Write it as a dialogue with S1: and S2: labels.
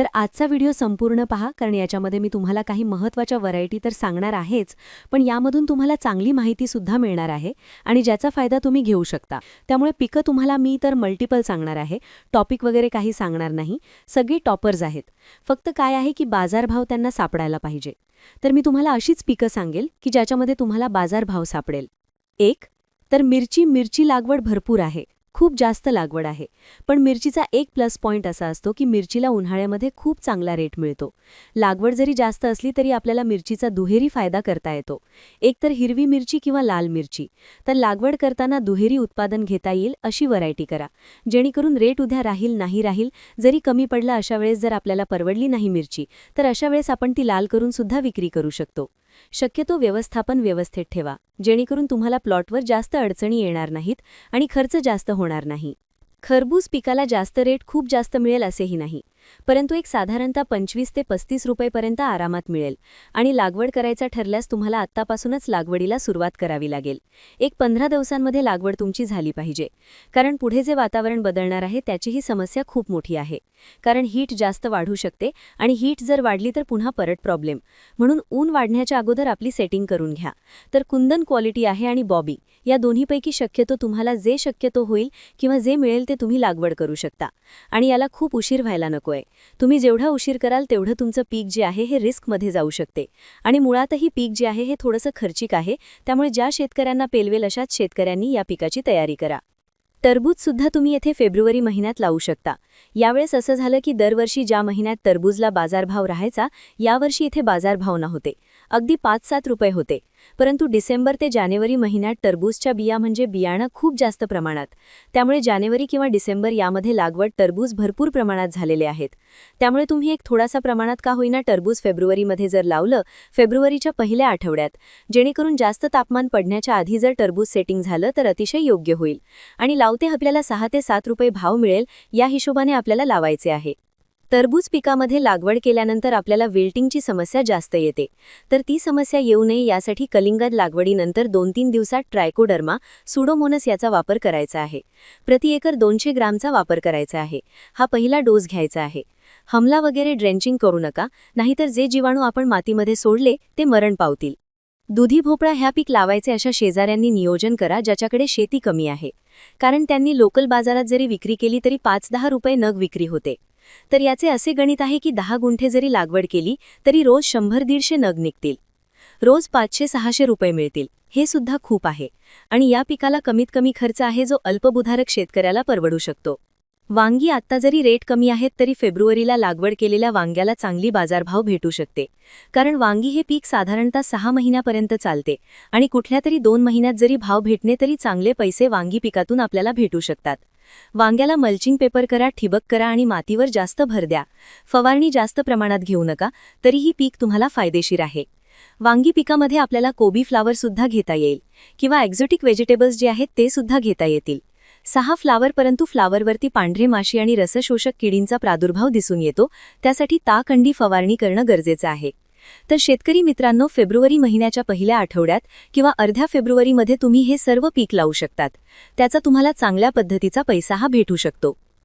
S1: तर आजचा व्हिडिओ संपूर्ण पहा कारण याच्यामध्ये मी तुम्हाला काही महत्त्वाच्या व्हरायटी तर सांगणार आहेच पण यामधून तुम्हाला चांगली माहितीसुद्धा मिळणार आहे आणि ज्याचा फायदा तुम्ही घेऊ शकता. त्यामुळे पिकं तुम्हाला मी तर मल्टिपल सांगणार आहे टॉपिक वगैरे काही सांगणार नाही सगळे टॉपर्स आहेत. फक्त काय आहे की बाजारभाव त्यांना सापडायला पाहिजे. तर मी तुम्हाला अशीच पिकं सांगेल की ज्याच्यामध्ये तुम्हाला बाजारभाव सापडेल. एक तर मिरची मिरची लागवड भरपूर आहे. खूप जास्त लागवड आहे. पण मिरचीचा एक प्लस पॉईंट असा असतो की मिरचीला उन्हाळ्यामध्ये खूप चांगला रेट मिळतो. लागवड जरी जास्त असली तरी आपल्याला मिरचीचा दुहेरी फायदा करता येतो. एकतर हिरवी मिरची किंवा लाल मिरची. तर लागवड करताना दुहेरी उत्पादन घेता येईल अशी व्हरायटी करा. जेणेकरून रेट उद्या राहील नाही राहील जरी कमी पडला अशा वेळेस जर आपल्याला परवडली नाही मिरची तर अशा वेळेस आपण ती लाल करून सुद्धा विक्री करू शकतो. शक्यतो व्यवस्थापन व्यवस्थेत ठेवा जेणेकरून तुम्हाला प्लॉटवर जास्त अडचणी येणार नाहीत आणि खर्च जास्त होणार नाही. खरबूज पिकाला जास्त रेट खूप जास्त मिळेल असेही नाही. परंतु एक साधारणतः पंचवीस ते पस्तीस रुपयेपर्यंत आरामात मिळेल आणि लागवड करायचा ठरल्यास तुम्हाला आत्तापासूनच लागवडीला सुरुवात करावी लागेल. एक पंधरा दिवसांमध्ये लागवड तुमची झाली पाहिजे. कारण पुढे जे वातावरण बदलणार आहे त्याचीही समस्या खूप मोठी आहे. कारण हीट जास्त वाढू शकते आणि हीट जर वाढली तर पुन्हा परत प्रॉब्लेम म्हणून ऊन वाढण्याच्या अगोदर आपली सेटिंग करून घ्या. तर कुंदन क्वालिटी आहे आणि बॉबी या दोन्हीपैकी शक्यतो तुम्हाला जे शक्यतो होईल किंवा जे मिळेल ते तुम्ही लागवड करू शकता. आणि याला खूप उशीर व्हायला नकोय. तुम्ही जेवढा उशीर कराल तेवढं तुमचं पीक जे आहे हे रिस्कमध्ये जाऊ शकते. आणि मुळातही पीक जे आहे हे थोडंसं खर्चिक आहे. त्यामुळे ज्या शेतकऱ्यांना पेलवेल अशाच शेतकऱ्यांनी या पिकाची तयारी करा. टरबूजसुद्धा तुम्ही येथे फेब्रुवारी महिन्यात लावू शकता. यावेळेस असं झालं की दरवर्षी ज्या महिन्यात टरबूजला बाजारभाव राहायचा यावर्षी इथे बाजारभाव नव्हते. अगदी पाच सात रुपये होते. परंतु डिसेंबर ते जानेवारी महिन्यात टरबूजच्या बिया म्हणजे बियाणं खूप जास्त प्रमाणात. त्यामुळे जानेवारी किंवा डिसेंबर यामध्ये लागवड टरबूज भरपूर प्रमाणात झालेले आहेत. त्यामुळे तुम्ही एक थोडासा प्रमाणात का होईना टरबूज फेब्रुवारीमध्ये जर लावलं फेब्रुवारीच्या पहिल्या आठवड्यात. जेणेकरून जास्त तापमान पडण्याच्या आधी जर टरबूज सेटिंग झालं तर अतिशय योग्य होईल. आणि लावते आपल्याला सहा ते सात रुपये भाव मिळेल या हिशोबाने आपल्याला लावायचे आहे. टरबूज पिकामध्ये लागवड केल्यानंतर आपल्याला विल्टिंगची समस्या जास्त येते. तर ती समस्या येऊ नये यासाठी कलिंगद लागवडीनंतर दोन तीन दिवसात ट्रायकोडर्मा सुडोमोनस याचा वापर करायचा आहे. प्रति एकर दोनशे ग्रामचा वापर करायचा आहे. हा पहिला डोस घ्यायचा आहे. हमला वगैरे ड्रेंचिंग करू नका नाहीतर जे जीवाणू आपण मातीमध्ये सोडले ते मरण पावतील. दुधी भोपळा ह्या पीक लावायचे अशा शेजाऱ्यांनी नियोजन करा ज्याच्याकडे शेती कमी आहे. कारण त्यांनी लोकल बाजारात जरी विक्री केली तरी पाच दहा रुपये नग विक्री होते. तर याचे असे गणित आहे की दहा गुंठे जरी लागवड केली तरी रोज शंभर दीडशे नग निघतील. रोज पाचशे सहाशे रुपये मिळतील. हे सुद्धा खूप आहे. आणि या पिकाला कमीत कमी खर्च आहे जो अल्पबुधारक शेतकऱ्याला परवडू शकतो. वांगी आत्ता जरी रेट कमी आहेत तरी फेब्रुवारीला लागवड केलेल्या वांग्याला चांगली बाजारभाव भेटू शकते. कारण वांगी हे पीक साधारणतः सहा महिन्यापर्यंत चालते आणि कुठल्या तरी दोन महिन्यात जरी भाव भेटणे तरी चांगले पैसे वांगी पिकातून आपल्याला भेटू शकतात. वांग्याला मल्चिंग पेपर करा ठिबक करा आणि मातीवर जास्त भर द्या. फवारणी जास्त प्रमाणात घेऊ नका तरीही पीक तुम्हाला फायदेशीर आहे. वांगी पिकामध्ये आपल्याला कोबी फ्लावर सुद्धा घेता येईल किंवा एक्झोटिक व्हेजिटेबल्स जे आहेत ते सुद्धा घेता येतील. सहा फ्लावर परंतु फ्लावरवरती पांढरे माशी आणि रसशोषक किडींचा प्रादुर्भाव दिसून येतो त्यासाठी ताकंडी फवारणी करणं गरजेचं आहे. तर शेतकरी मित्रांनो फेब्रुवारी महिन्याच्या पहिल्या आठवड्यात किंवा अर्ध्या फेब्रुवारीमध्ये तुम्ही हे सर्व पीक लावू शकतात. त्याचा तुम्हाला चांगल्या पद्धतीचा पैसा हा भेटू शकतो.